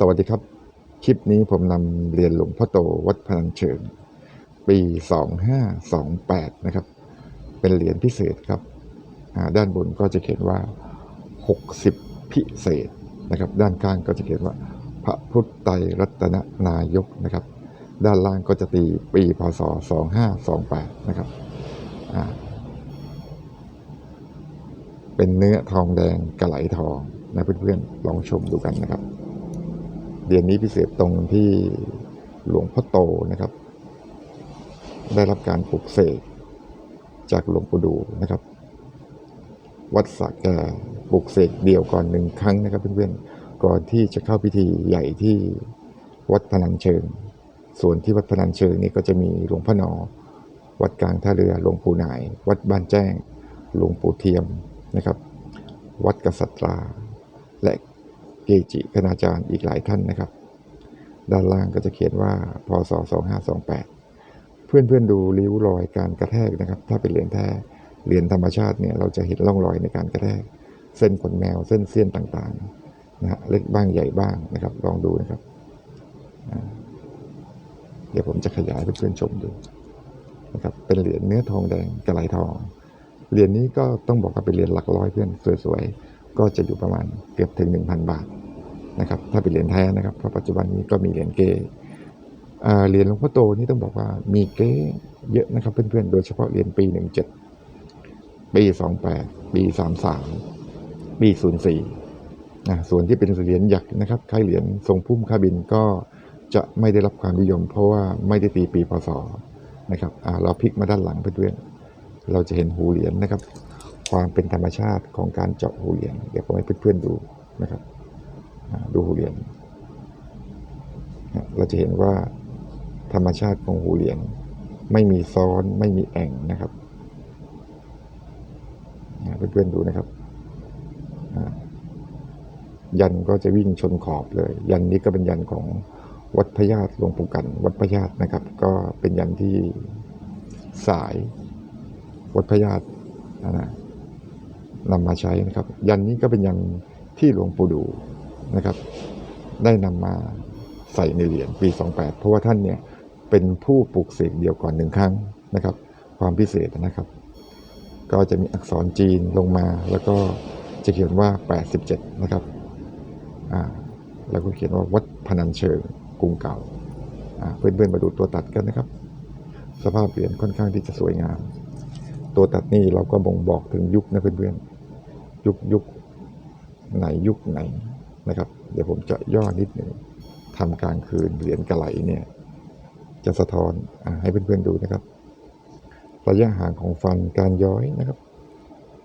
สวัสดีครับ คลิปนี้ผมนำเรียนหลวงพ่อโตวัดพนัญเชิง ปี 2528 นะครับ เป็นเหรียญพิเศษครับ ด้านบนก็จะเขียนว่า 60 พิเศษนะครับ ด้านข้างก็จะเขียนว่า พระพุทธไตรรัตนนายกนะครับ ด้านล่างก็จะตีปีพศ 2528 นะครับเป็นเนื้อทองแดงกระไหลทองนะเพื่อนๆลองชมดูกันนะครับ เหรียญนี้พิเศษตรงที่หลวงพ่อโตนะครับ ได้รับการปลุกเสกจากหลวงปู่ดูนะครับ วัดสักแกปลุกเสกเดียวก่อนหนึ่งครั้งนะครับเพื่อนๆก่อนที่จะเข้าพิธีใหญ่ที่วัดพนัญเชิง ส่วนที่วัดพนัญเชิงนี่ก็จะมีหลวงพ่อนอ วัดกลางท่าเรือหลวงปู่นาย วัดบ้านแจ้งหลวงปู่เทียมนะครับ วัดกษัตราและ เกจิคณาจารย์อีกหลายท่านนะครับ ด้านล่างก็จะเขียนว่าพศ 2528เพื่อนเพื่อนๆดูริ้วรอยการกระแทกนะครับ ถ้าเป็นเหรียญแท้เหรียญธรรมชาติเนี่ยเราจะเห็นร่องรอยในการกระแทก เส้นขนแมวเส้นเสี้ยนต่างๆนะฮะเล็กบ้างใหญ่บ้างนะครับ ลองดูนะครับ เดี๋ยวผมจะขยายให้เพื่อนๆชมดูนะครับเป็นเหรียญเนื้อทองแดงกระไหลทองเหรียญนี้ก็ต้องบอกว่าเป็นเหรียญหลักร้อยเพื่อนสวยๆ ก็จะอยู่ประมาณเกือบถึง 1,000 บาทนะครับถ้าเป็นเหรียญแท้นะครับเพราะปัจจุบันนี้ก็มีเหรียญเกอ่าเหรียญหลวงพ่อโตนี่ต้องบอกว่ามีเก๊เยอะนะครับเพื่อนๆ โดยเฉพาะเหรียญปี 17 ปี 28 ปี 33 ปี 04นะส่วนที่เป็นเหรียญหยักนะครับคล้ายเหรียญทรงพุ่มค่าบินก็จะไม่ได้รับความนิยม เพราะว่าไม่ได้ตีปีพศนะครับเราพลิกมาด้านหลังเพื่อนๆเราจะเห็นหูเหรียญนะครับ ความเป็นธรรมชาติของการเจาะหูเหรียญเดี๋ยวผมให้เพื่อนๆดูนะครับดูหูเหรียญเราจะเห็นว่าธรรมชาติของหูเหรียญไม่มีซ้อนไม่มีแอ่งนะครับอ่าเพื่อนๆดูนะครับ ยันก็จะวิ่งชนขอบเลย ยันนี้ก็เป็นยันของวัดพญาติหลวงปู่กัน วัดพญาตินะครับ ก็เป็นยันที่สายวัดพญาตินะ นำมาใช้นะครับ ยันนี้ก็เป็นยันที่หลวงปู่ดูนะครับ ได้นำมาใส่ในเหรียญปี 28 เพราะว่าท่านเนี่ยเป็นผู้ปลูกเสกเดียวก่อนหนึ่งครั้งนะครับ ความพิเศษนะครับ ก็จะมีอักษรจีนลงมา แล้วก็จะเขียนว่า 87 นะครับอ่าแล้วก็เขียนว่าวัดพนัญเชิงกรุงเก่าอ่าเพื่อนๆมาดูตัวตัดกันนะครับ สภาพเหรียญค่อนข้างที่จะสวยงาม ตัวตัดนี่เราก็บ่งบอกถึงยุคนะเพื่อนๆ ยุคยุคไหนยุคไหนนะครับ เดี๋ยวผมจะย่อนิดหนึ่งทำกลางคืนเหรียญกระไหลเนี่ย จะสะท้อนอให้เพื่อนๆดูนะครับ ระยะห่างของฟันการย้อยนะครับ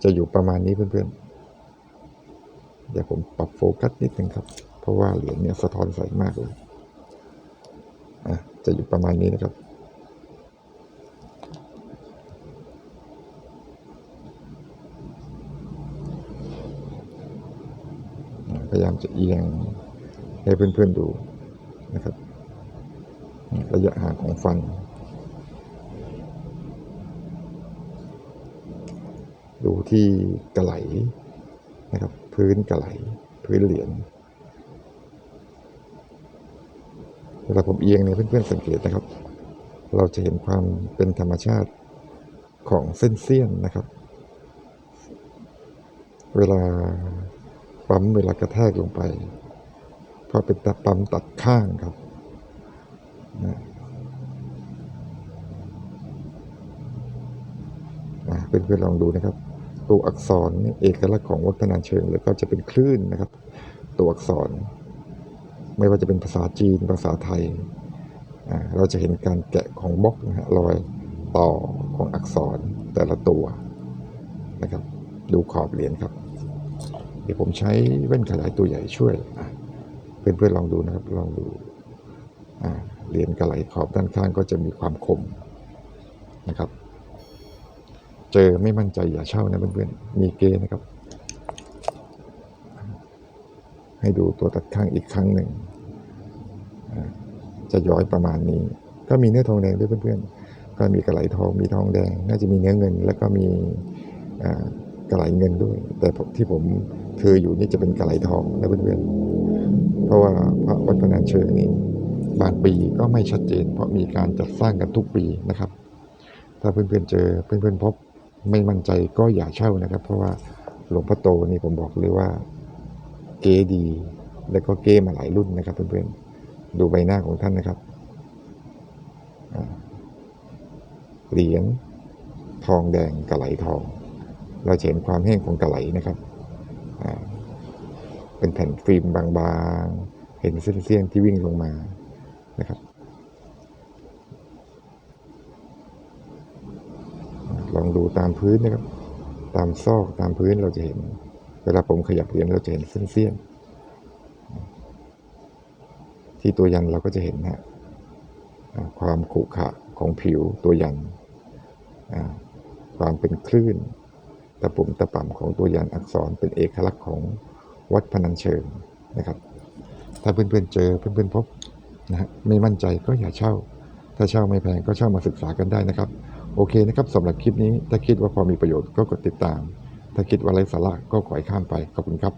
จะอยู่ประมาณนี้เพื่อนๆ เดี๋ยวผมปรับโฟกัสนิดหนึ่งครับ เพราะว่าเหรียญเนี่ยสะท้อนใสมากเลยอะจะอยู่ประมาณนี้นะครับายามจะเอียงให้เพื่อนๆดูนะครับ ระยะห่างของฟัน ดูที่กระไหลนะครับ พื้นกระไหล พื้นเหรียญเวลาผมเอียงเนี่ยเพื่อนๆสังเกตนะครับ เราจะเห็นความเป็นธรรมชาติของเส้นเสี้ยนนะครับ เวลา ปั๊มเวลากระแทกลงไป เพราะเป็นตะปั๊มตัดข้างครับนะเพื่อนๆลองดูนะครับ ตัวอักษรเอกลักษณ์ของวัฒนาเชิงแล้วก็จะเป็นคลื่นนะครับ ตัวอักษร ไม่ว่าจะเป็นภาษาจีนภาษาไทยอ่าเราจะเห็นการแกะของบล็อกนะฮะรอยต่อของอักษรแต่ละตัวนะครับ ดูขอบเหรียญครับ ดี๋ยวผมใช้แว่นขยายตัวใหญ่ช่วยเพื่อนๆลองดูนะครับลองดูอ่าเหรียญกระไหลขอบด้านข้างก็จะมีความคมนะครับ เจอไม่มั่นใจอย่าเช่านะเพื่อนๆมีเกณนะครับ ให้ดูตัวตัดข้างอีกครั้งหนึ่งจะย้อยประมาณนี้ ก็มีเนื้อทองแดงด้วยเพื่อนๆก็มีกระไหลทองมีทองแดง น่าจะมีเนื้อเงิน แล้วก็มีอ่า กระไหลเงินด้วย แต่ที่ผมถืออยู่นี่จะเป็นกระไหลทองนะเพื่อนๆราะว่าพระวัดพนัญเชิงนี้บางปีก็ไม่ชัดเจน เพราะมีการจัดสร้างกันทุกปีนะครับ ถ้าเพื่อนๆเจอเพื่อนๆพบไม่มั่นใจก็อย่าเช่านะครับ เพราะว่าหลวงพ่อโตนี่ผมบอกเลยว่า เก๋ดี แล้วก็เก้มาหลายรุ่นนะครับ เพื่อนๆดูใบหน้าของท่านนะครับเหรียญทองแดงกระไหลทอง เราจะเห็นความแห้งของกระไหลนะครับ เป็นแผ่นฟิล์มบางๆ เห็นเส้นเสี้ยนที่วิ่งลงมานะครับ ลองดูตามพื้นนะครับ ตามซอกตามพื้นเราจะเห็น เวลาผมขยับเหรียญเราจะเห็นเส้นเสี้ยนที่ตัวยันเราก็จะเห็นนะความขรุขระของผิวตัวยันความเป็นคลื่น ตะปุ่มตะป่ำของตัวอย่างอักษรเป็นเอกลักษณ์ของวัดพนัญเชิงนะครับ ถ้าเพื่อนๆเจอเพื่อนๆพบนะฮะไม่มั่นใจก็อย่าเช่า ถ้าเช่าไม่แพงก็เช่ามาศึกษากันได้นะครับ โอเคนะครับสำหรับคลิปนี้ถ้าคิดว่าพอมีประโยชน์ก็กดติดตาม ถ้าคิดว่าไร้สาระก็ขอยข้ามไปขอบคุณครับ